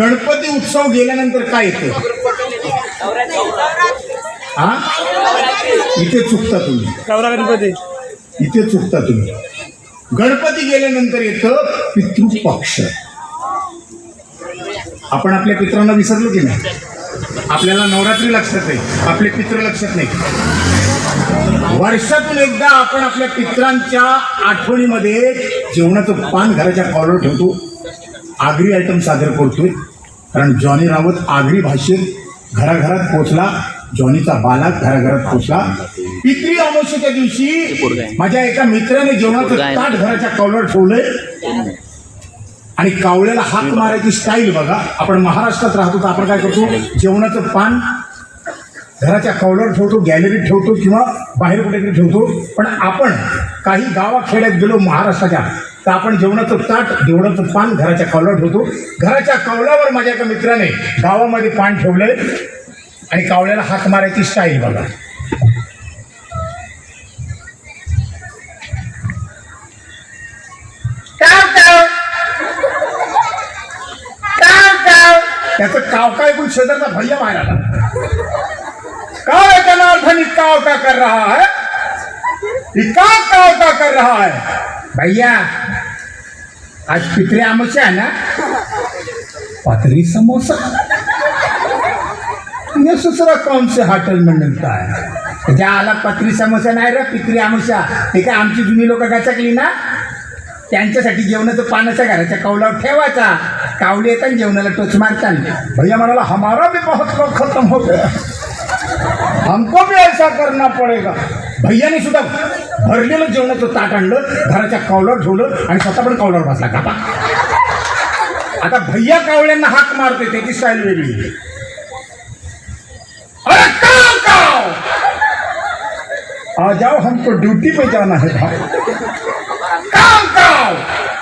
गणपती उत्सव गेल्यानंतर काय येतं? हा? इथे चुकता तुम्ही. गौरा गणपती. इथे चुकता तुम्ही. गणपती गेल्यानंतर येतं पितृपक्ष. आपण आपल्या पित्रांना विसरलो की नाही? आपल्याला नवरात्री लक्षात आहे. आपले पित्र लक्षात नाही. वर्षातून एकदा आपण आपल्या पित्रांच्या आठवणीमध्ये जेवणाचं पान घराच्या कॉलर ठेवतो. आगरी आयटम सादर करतोय. कारण जॉनी रावत आगरी भाषेत घराघरात पोचला जॉनीचा बालाक घराघरात पोचला. पित्री अमावस्येच्या दिवशी माझ्या एका मित्राने जेवणाचं ताट घराच्या कॉलर ठेवलंय. आणि कावळ्याला हाक मारायची स्टाईल बघा. आपण महाराष्ट्रात राहतो तर आपण काय करतो? जेवणाचं पान घराच्या कौलावर ठेवतो गॅलरीत ठेवतो किंवा बाहेर कुठेतरी ठेवतो. पण आपण काही गावाखेड्यात गेलो महाराष्ट्राच्या तर आपण जेवणाचं ताट जेवणाचं पान घराच्या कौलावर ठेवतो. घराच्या कौलावर माझ्या एका मित्राने गावामध्ये पान ठेवलंय आणि कावळ्याला हाक मारायची स्टाईल बघा. काव काव. काव काव. त्याचं काव काय ऐकून शेजारचा भैया आला काय जनार्दन काव का कर रहा है? काव का कर रहा है? भैया आज पितरे अमावस्या आहे ना? पातळी समोसा. ये दूसरा कौन से होटल में मिलता है ज्या आला पत्री समोसा नाही रे पितरी अमावस्या ते काय आमची जुनी लोक गचकली ना? त्यांच्यासाठी जेवणाचं पानाच्या घराच्या कौलावर ठेवायचा. कावले येतात जेवणाला टोच मारतात भैया म्हणाला हमारा भी बहुत लोग खत्म हो गया हमको भी ऐसा करना पडेगा. भैयाने सुद्धा भरलेलं जेवणाचं ताट आणलं घराच्या कौलावर ठेवलं आणि स्वतः पण कौलावर बसला. कापा आता भैया कावळ्यांना हाक मारते त्याची स्टाईल वेगळी. अरे काव! काव आ जाओ हमको ड्युटी पे जाना है भाई. काव काव!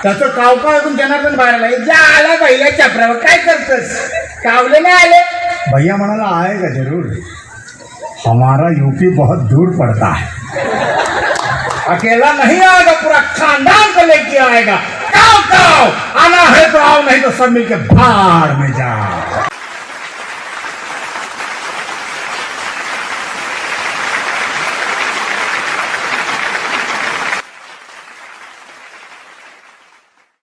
त्याचं काव काव ऐकून जनार्दन बाहेर आला. जा आला भैया चपरावर. काय करतस? कावले नाही आले? भैया म्हणाला आहे का जरूर? हमारा यूपी बहुत दूर पड़ता है. अकेला नहीं आएगा पूरा खानदान को लेके आएगा। काव काव आना है तो आओ नहीं तो सब मिलके भाड़ में जाओ।